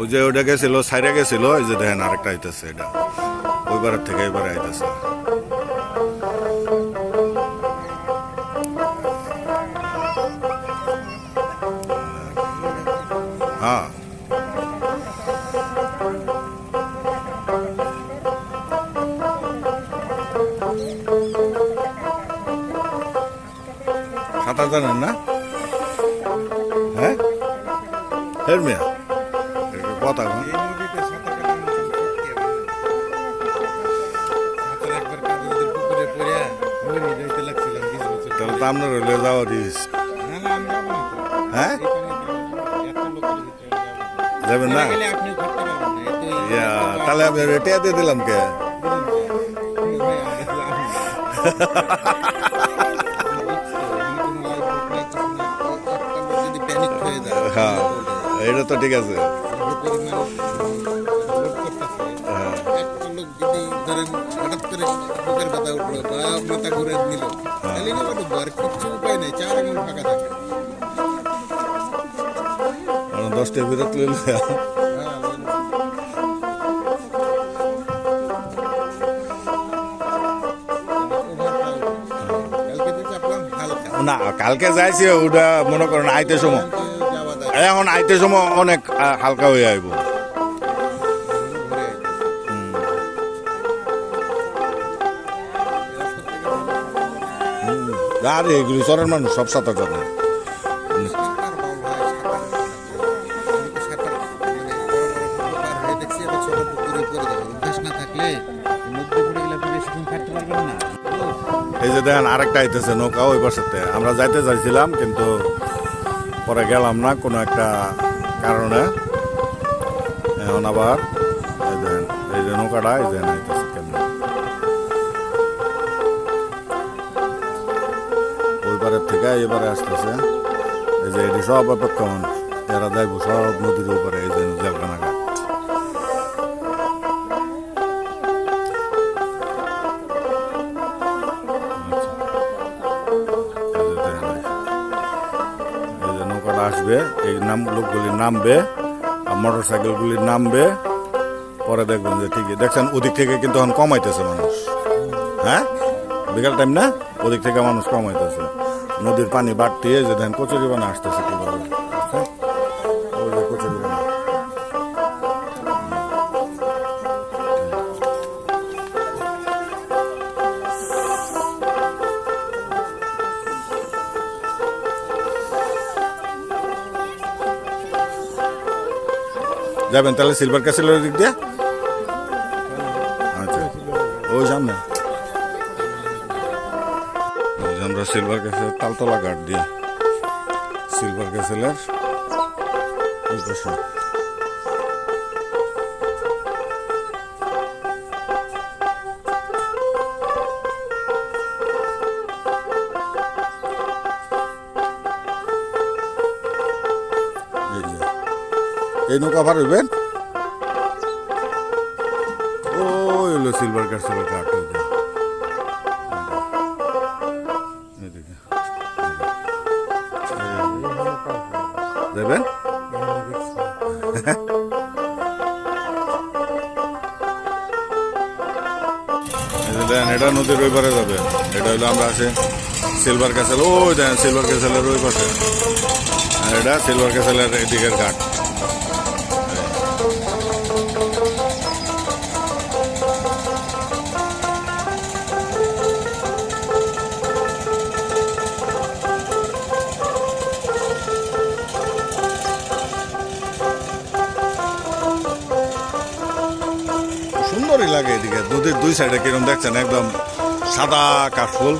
ওই যে ওটা গেছিল সাইডে গেছিল ওই যে দেখেন আরেকটা আইতেছে এটা। ওইবারের থেকে এবারে আইতেছে। হ্যাঁ। সাঁতার জানেন না? হ্যাঁ? হের মিয়া এটা কথা কন। এই নদীতে সাঁতার কাটার মতন শক্তি আমার নেই। সাঁতার একবার কাগজের পুকুরে পড়িয়া মরে যাইতে লাগছিলাম বিশ বছর তাহলে তো আপনার হলে যাওয়া রিস্ক না না আমি যাবো না তো। হ্যাঁ এই পানিতে এত লোকের ভিতরে আমি যাবো না। যাবেন না চলে গেলে আপনিও করতে পারবেন না। এত এই- ইয়া, তাহলে আপনি রেটিয়া দিয়ে দিলাম কে দিলেন যে, ভাই, আমরা যাবো না। আমি কোনো লাইফ বোট নাই, কিছু না। একটা লোক যদি panic হয়ে যায়, হ্যাঁ এটা তো ঠিক আছে যে পরিমাণ লোড করতেছে, হ্যাঁ একটা লোক যদি ধরেন হঠাৎ করে বুকের ব্যথা উঠলো বা মাথা ঘুরে নিল তাহলে না ডুববো আর কিচ্ছু উপায় নেই চার আঙুল ফাঁকা থাকে মানে দশটা বিরত লইলে হ্যাঁ, কালকে তো চাপলাম হালকা না কালকে যাইছি ওটা মনে করেন আইতে সময় কালকে যাওয়া যায় এখন আইতে সময় অনেক হালকা হয়ে আইব। আর, এগুলি চরের মানুষ, সব সাঁতার জানে। এই যে দেখেন, আরেকটা আইতেছে নৌকা ওই পাশেতে। আমরা যাইতে চাইছিলাম, কিন্তু পরে গেলাম না, কোনো একটা কারণে। এখন আবার, এই যে নৌকাটা, এই দেন আইতেছে কেমন? ওই থেকে এবারে আসতেছে। এই যে এটি সব অপেক্ষা এরা যাইব সব নদীর উপরে, এই যে জেলখানা আসবে এই নাম লোকগুলি নামবে মোটর সাইকেলগুলি নামবে পরে দেখবেন যে ঠিকই, দেখছেন, ওদিক থেকে কিন্তু এখন কমাইতেছে মানুষ। হ্যাঁ? বিকাল টাইম না? ওদিক থেকে মানুষ কমাইতেছে নদীর পানি বাড়তে যে দেখেন কচুরি বানা আসতেছে। যাবেন তাহলে সিলভার ক্যাসেলের দিক দিয়ে? আচ্ছা। ওই যে আমরা সিলভার ক্যাসেলের তালতলা ঘাট দিয়ে। সিলভার ক্যাসেলের ওই পাশে। এই নৌকা ভার হইবেন ও এলো সিলভার ক্যাসেলের ঘাট ওই যে। এদিকে। দেবেন এই যে দেখেন এটা নদীর ওই পারে যাবে এটা হলো আমরা আছে সিলভার ক্যাসেল ওই দেখেন সিলভার ক্যাসেলের ওই পাশে আর এটা সিলভার ক্যাসেলের এদিকের ঘাট নদীর দুই সাইডে কিরম দেখছেন একদম সাদা কাশফুল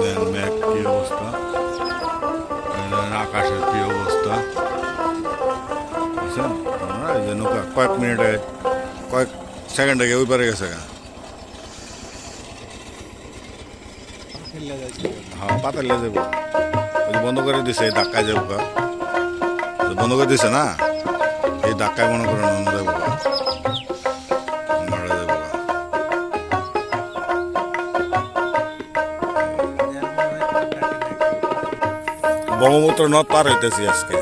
দেখেন মেঘ কি অবস্থা। আকাশের কি অবস্থা। বুঝছেন? এই যে নৌকা কয়েক মিনিটে কয়েক সেকেন্ডে গিয়ে ওই পারে গেছে হ্যাঁ পাতাল যাব। বন্ধ করে দিছে, এই ধাক্কায় যাব বন্ধ করে দিছে না, এই ধাক্কায় মনে করে অন্য ব্রহ্মপুত্র নদ পার হইতেছি আজকে।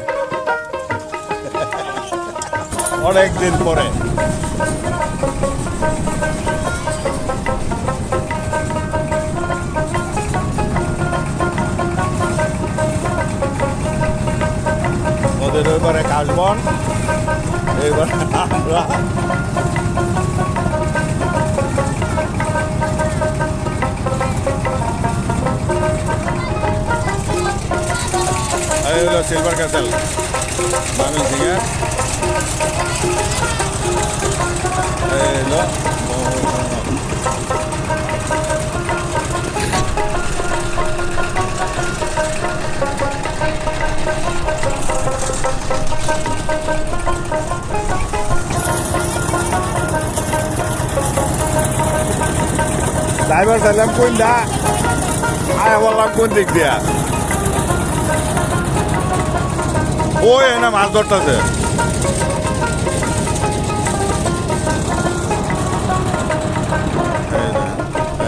অনেকদিন পরে। ওইবারে কাশবন। এইবার আমরা হলো সিলভার ক্যাসেল ময়মন সিংয়ের এই ড্রাইভার চাইলাম কোন দা? আয় বললাম, কোন দিক দিয়া? ওই না মাছ ধরতেছে।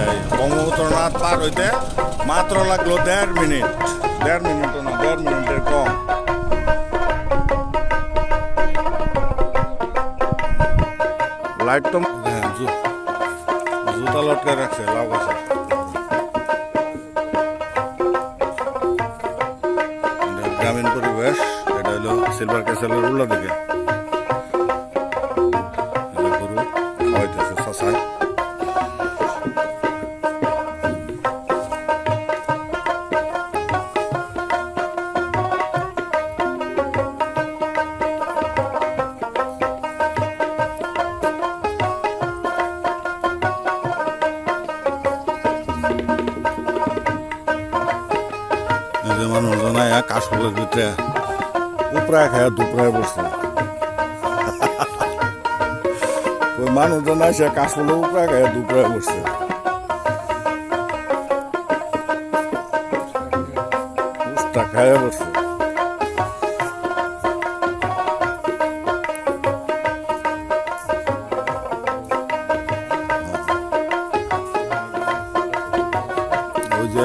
এই ব্রহ্মপুত্র নাথ পার হইতে মাত্র লাগল দেড় মিনিট। দেড় মিনিট না, দেড় মিনিটের কম। লাইট তো জুতা লটকে রাখছে আছে এটা গ্রামীণ পরিবেশ এটা হলো সিলভার ক্যাসেলের উল্লা দিকে। কাশফুলের ভিতরে উপরায় খায় দুপুরায় বসছে ওই মানুষজন আসে কাশফুলের উপরায় খায় দুপুরায় বসছে উস্তা খায় বসছে ওই যে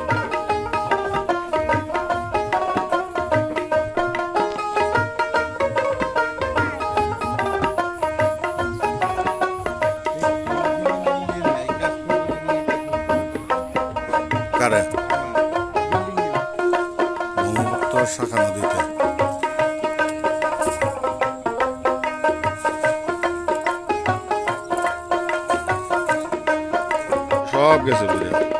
কারে? ব্রহ্মপুত্র শাখা নদীতে। সব গেছে বুঝে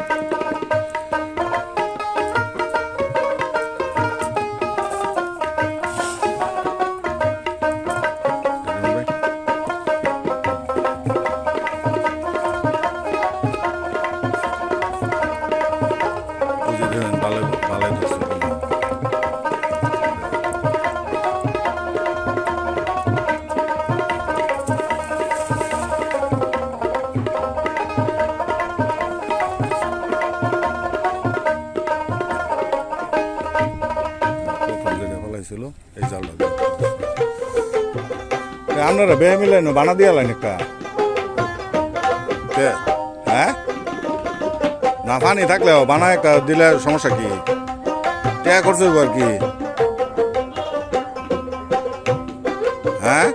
আপনারা বেয়ে মিলে বানা দিয়ে লাইন একটা। হ্যাঁ? না পানি থাকলে বানা একটা, দিলে সমস্যা কি? টেয়া হইব আর কি। হ্যাঁ?